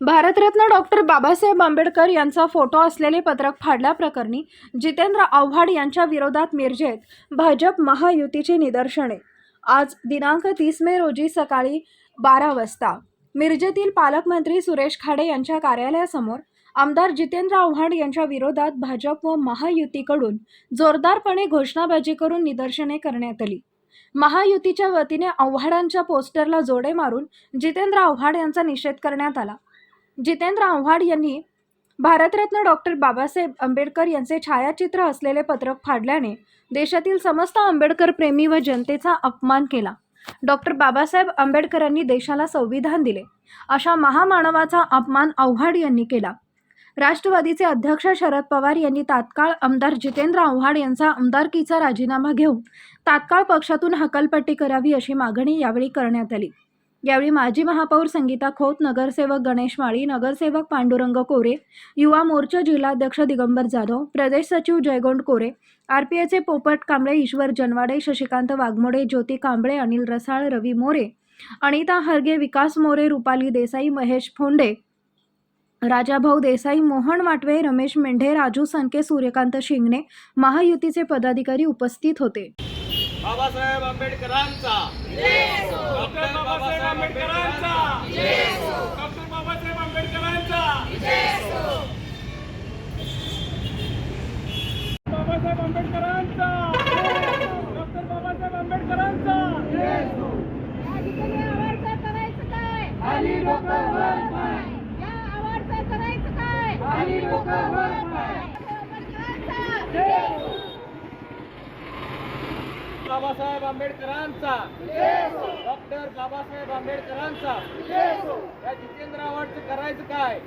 Bharat Ratna doctor Babasaheb Ambedkar यांचा photo असलेले पत्रक फाडल्याप्रकरणी जितेंद्र आव्हाड यांच्या विरोधात मिरजेत भाजप महायुतीची निदर्शने. आज दिनांक तीस मे रोजी सकाळी बारा वाजता. मिरजेतील पालकमंत्री सुरेश खाडे यांच्या कार्यालयासमोर आमदार जितेंद्र आव्हाड यांच्या विरोधात भाजप व महायुतीकडून जोरदारपणे घोषणाबाजी करून निदर्शने करण्यात आली. महायुतीच्या वतीने आव्हाडांच्या पोस्टरला जोडे मारून जितेंद्र आव्हाड यांचा निषेध करण्यात आला. जितेंद्र आव्हाड यांनी भारतरत्न डॉक्टर बाबासाहेब आंबेडकर यांचे छायाचित्र असलेले पत्रक फाडल्याने देशातील समस्त आंबेडकर प्रेमी व जनतेचा अपमान केला. डॉक्टर बाबासाहेब आंबेडकरांनी देशाला संविधान दिले. अशा महामानवाचा अपमान आव्हाड यांनी केला. राष्ट्रवादीचे अध्यक्ष शरद पवार यांनी तात्काळ आमदार जितेंद्र आव्हाड यांचा आमदारकीचा राजीनामा घेऊन तात्काळ पक्षातून हकलपट्टी करावी अशी मागणी यावेळी करण्यात आली. यावेळी माजी महापौर संगीता खोत नगरसेवक गणेश माळी नगरसेवक पांडुरंग कोरे युवा मोर्चा जिल्हाध्यक्ष दिगंबर जाधव प्रदेश सचिव जयगोंड कोरे आरपीआयचे पोपट कांबळे ईश्वर जनवाडे शशिकांत वाघमोडे ज्योती कांबळे अनिल रसाळ रवी मोरे अनिता हरगे विकास मोरे रुपाली देसाई महेश फोंडे राजाभाऊ देसाई मोहन वाटवे रमेश मेंढे राजू सनके सूर्यकांत शिंगणे महायुतीचे पदाधिकारी उपस्थित होते. बाबासाहेब आंबेडकरांचा. डॉक्टर बाबासाहेब आंबेडकरांचा. डॉक्टर बाबासाहेब आंबेडकरांचा. बाबासाहेब आंबेडकरांचा. डॉक्टर बाबासाहेब आंबेडकरांचा. या आवारचं करायचं काय? खाली लोक करायचं काय? खाली लोक बाबासाहेब आंबेडकरांचा. डॉक्टर बाबासाहेब आंबेडकरांचा. या जितेंद्र आव्हाडचं करायचं काय?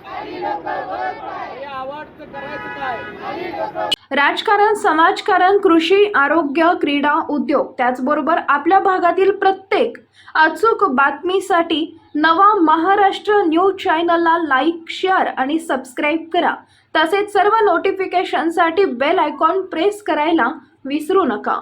या आव्हाडचं करायचं काय? राजकारण समाजकारण कृषी आरोग्य क्रीडा उद्योग त्याचबरोबर आपल्या भागातील प्रत्येक अचूक बातमीसाठी नवा महाराष्ट्र न्यूज चॅनलला लाईक शेअर आणि सबस्क्राईब करा. तसेच सर्व नोटिफिकेशनसाठी बेल आयकॉन प्रेस करायला विसरू नका.